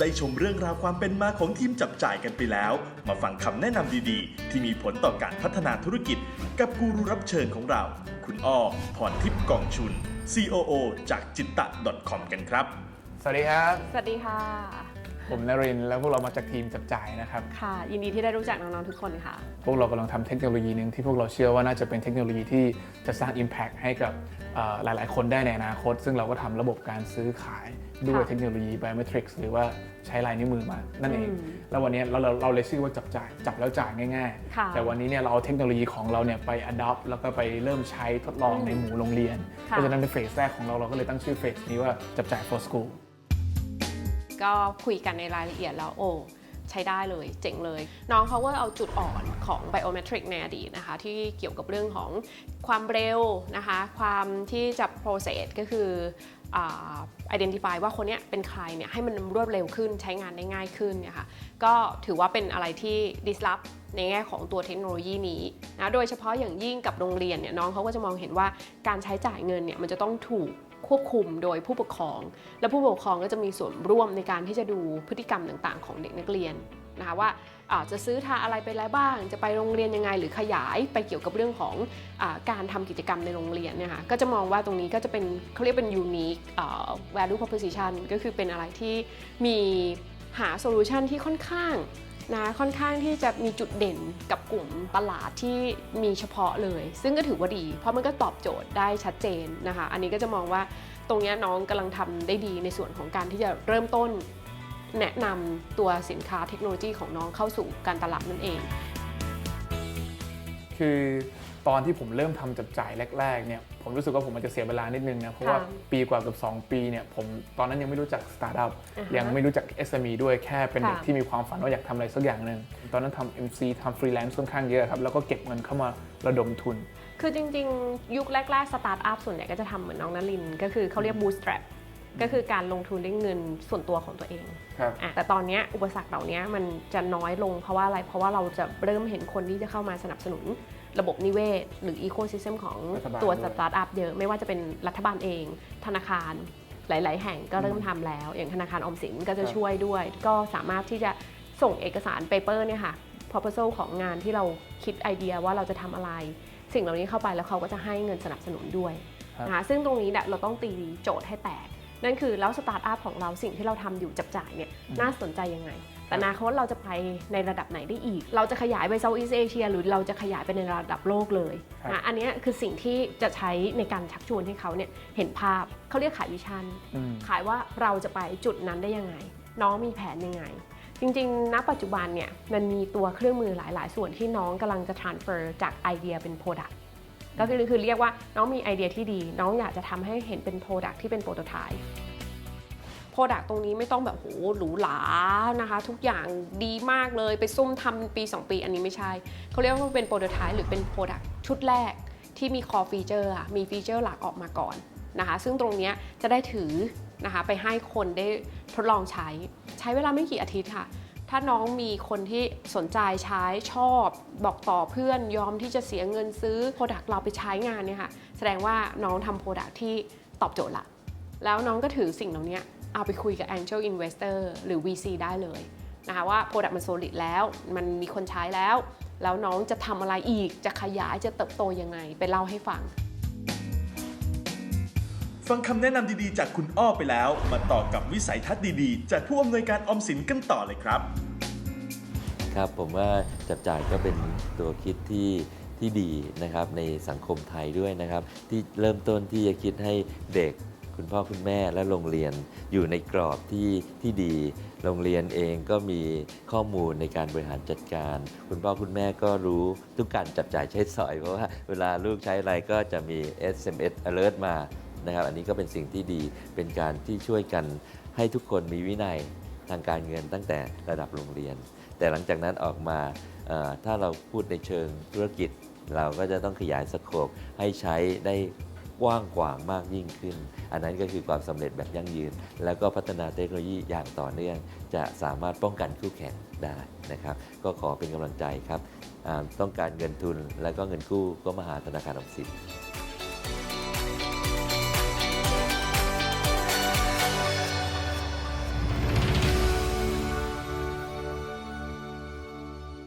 ได้ชมเรื่องราวความเป็นมาของทีมจับจ่ายกันไปแล้ว มาฟังคำแนะนำดีๆ ที่มีผลต่อการพัฒนาธุรกิจ กับกูรูรับเชิญของเรา คุณอ้อพรทิพย์กองชุน COO จากจิตตะ .com กันครับ สวัสดีครับ สวัสดีค่ะ ผมนรินทร์แล้วพวกเรามาจากทีมจับจ่ายนะครับ ค่ะ ยินดีที่ได้รู้จักน้องๆทุกคนค่ะ พวกเรากำลังทำเทคโนโลยีหนึ่งที่พวกเราเชื่อว่าน่าจะเป็นเทคโนโลยีที่จะสร้าง Impact ให้กับเอ่อหลาย ๆ คนได้ในอนาคต ซึ่งเราก็ทำระบบการซื้อขายด้วยค่ะเทคโนโลยี biometrics หรือว่าใช้ลายนิ้วมือมา นั่นเอง อืมแล้ววันนี้เราเราเราเลยชื่อว่าจับจ่าย จับแล้วจ่ายง่าย ค่ะๆ แต่วันนี้เนี่ยเราเอาเทคโนโลยีของเราเนี่ยไป adopt แล้วก็ไปเริ่มใช้ทดลองอืมในหมู่โรงเรียน เพค่ะ ราะฉะนั้นในเฟสแรกของเราเราก็เลยตั้งชื่อเฟสนี้ว่าจับจ่าย for school ก็คุยกันในรายละเอียดแล้วโอ้ใช้ได้เลยเจ๋งเลย น้องเขาก็เอาจุดอ่อนของ biometric ในอดีตนะคะ ที่เกี่ยวกับเรื่องของความเร็วนะคะ ความที่จะ process ก็คือ identify ว่าคนเนี้ยเป็นใครเนี่ยให้มันรวดเร็วขึ้นใช้งานได้ง่ายขึ้นเนี่ยค่ะก็ถือว่าเป็นอะไรที่ disrupt ในแง่ของตัวเทคโนโลยีนี้นะโดยเฉพาะอย่างยิ่งกับโรงเรียนเนี่ยน้องเขาก็จะมองเห็นว่าการใช้จ่ายเงินเนี่ยมันจะต้องถูกควบคุมโดยผู้ปกครอง และผู้ปกครองก็จะมีส่วนร่วมในการที่จะดูพฤติกรรมต่าง ๆ ของเด็กนักเรียน นะคะว่าจะซื้อทาอะไรไปแล้วบ้าง จะไปโรงเรียนยังไง หรือขยายไปเกี่ยวกับเรื่องของอการทำกิจกรรมในโรงเรียนเนี่ยค่ะก็จะมองว่าตรงนี้ก็จะเป็นเขาเรียกเป็น unique value proposition ก็คือเป็นอะไรที่มีหาโซลูชันที่ค่อนข้างนะค่อนข้างที่จะมีจุดเด่นกับกลุ่มตลาดที่มีเฉพาะเลย ซึ่งก็ถือว่าดี เพราะมันก็ตอบโจทย์ได้ชัดเจนนะคะ อันนี้ก็จะมองว่าตรงนี้น้องกำลังทำได้ดีในส่วนของการที่จะเริ่มต้น แนะนำตัวสินค้าเทคโนโลยีของน้องเข้าสู่การตลาดนั่นเอง คือตอนที่ผมเริ่มทำจับจ่ายแรกๆเนี่ยผมรู้สึกว่าผมมันจะเสียเวลานิดนึงนะเพราะว่าค่ะปีกว่าเกับ 2 ปีเนี่ยผมตอนนั้นยังไม่รู้จักสตาร์ทอัพอ่าฮะยังไม่รู้จัก SME ด้วยแค่เป็นเด็กค่ะที่มีความฝันว่าอยากทำอะไรสักอย่างหนึ่งตอนนั้นทำ MC ทำฟรีแลนซ์ค่อนข้างเยอะครับแล้วก็เก็บเงินเข้ามาระดมทุน คือจริงๆ ยุคแรกๆสตาร์ทอัพส่วนใหญ่ก็จะทำเหมือนน้องนลิน ก็คือเขาเรียก bootstrap ก็คือการลงทุนด้วยเงินส่วนตัวของตัวเองครับอะแต่ตอนเนี้ยอุปสรรคเหล่านี้มันจะน้อยลงเพราะว่าอะไร เพราะว่าเราจะเริ่มเห็นคนที่จะเข้ามาสนับสนุนระบบนิเวศ หรือ ecosystem ของรัฐบาลตัวด้วยสตาร์ทอัพเยอะ ไม่ว่าจะเป็นรัฐบาลเอง ธนาคารหลาย ๆ แห่งก็เริ่มทำแล้ว อย่างธนาคารออมสินก็จะครับช่วยด้วย ก็สามารถที่จะส่งเอกสารเปเปอร์เนี่ยค่ะ proposal ของงานที่เราคิดไอเดียว่าเราจะทำอะไร สิ่งเหล่านี้เข้าไปแล้วเขาก็จะให้เงินสนับสนุนด้วยครับนะคะซึ่งตรงนี้เนี่ยเราต้องตีโจทย์ให้แตก นั่นคือแล้วสตาร์ทอัพของเราสิ่งที่เราทำอยู่จับจ่ายเนี่ยน่าสนใจยังไง แต่อนาคตเราจะไปในระดับไหนได้อีก เราจะขยายไปเซาท์อีสเอเชียหรือเราจะขยายไปในระดับโลกเลยครับนะอันเนี้ยคือสิ่งที่จะใช้ในการชักชวนให้เขาเนี่ยเห็นภาพเขาเรียกขายวิชั่นอืมขายว่าเราจะไปจุดนั้นได้ยังไง น้องมีแผนยังไงจริงๆ ณ ปัจจุบันเนี่ย มันมีตัวเครื่องมือหลาย ๆ ส่วนที่น้องกำลังจะ transfer จากไอเดียเป็น product ก็คือคือเรียกว่าน้องมีไอเดียที่ดี น้องอยากจะทำให้เห็นเป็น product ที่เป็น prototype product ตรงนี้ไม่ต้องแบบโหหรูหรานะคะ ทุกอย่างดีมากเลยไปซุ่มทำปี 2 ปีอันนี้ไม่ใช่ เขาเรียกว่าเป็น prototype หรือเป็น product ชุดแรกที่มี core feature อะมีฟีเจอร์หลักออกมาก่อนนะคะ ซึ่งตรงนี้จะได้ถือนะคะไปให้คนได้ทดลองใช้ ใช้เวลาไม่กี่อาทิตย์ค่ะ ถ้าน้องมีคนที่สนใจใช้ชอบ บอกต่อเพื่อนยอมที่จะเสียเงินซื้อ Product เราไปใช้งานเนี่ยค่ะแสดงว่าน้องทำ Product ที่ตอบโจทย์ละ แล้วน้องก็ถือสิ่งเหล่านี้เอาไปคุยกับ Angel Investor หรือ VC ได้เลยนะคะว่า Product มัน solid แล้ว มันมีคนใช้แล้ว แล้วน้องจะทำอะไรอีกจะขยายจะเติบโตยังไง ไปเล่าให้ฟัง ฟังคำแนะนำดีๆ จากคุณอ้อไปแล้ว มาต่อกับวิสัยทัศน์ดีๆ จากผู้อำนวยการออมสินกันต่อเลยครับ ครับผมว่าจับจ่ายก็เป็นตัวคิดที่ที่ดีนะครับในสังคมไทยด้วยนะครับ ที่เริ่มต้นที่จะคิดให้เด็กคุณพ่อคุณแม่และโรงเรียนอยู่ในกรอบที่ที่ดี โรงเรียนเองก็มีข้อมูลในการบริหารจัดการ คุณพ่อคุณแม่ก็รู้ทุกการจับจ่ายใช้สอย เพราะว่าเวลาลูกใช้อะไรก็จะมี SMS alert มา นะครับ อันนี้ก็เป็นสิ่งที่ดีเป็นการที่ช่วยกันให้ทุกคนมีวินัยทางการเงินตั้งแต่ระดับโรงเรียน แต่หลังจากนั้นออกมาถ้าเราพูดในเชิงธุรกิจ เราก็จะต้องขยายสโคปให้ใช้ได้กว้างกว่างมากยิ่งขึ้น อันนั้นก็คือความสำเร็จแบบยั่งยืน แล้วก็พัฒนาเทคโนโลยีอย่างต่อเนื่อง จะสามารถป้องกันคู่แข่งได้นะครับ ก็ขอเป็นกำลังใจครับ ต้องการเงินทุนและก็เงินกู้ก็มาหาธนาคารออมสิน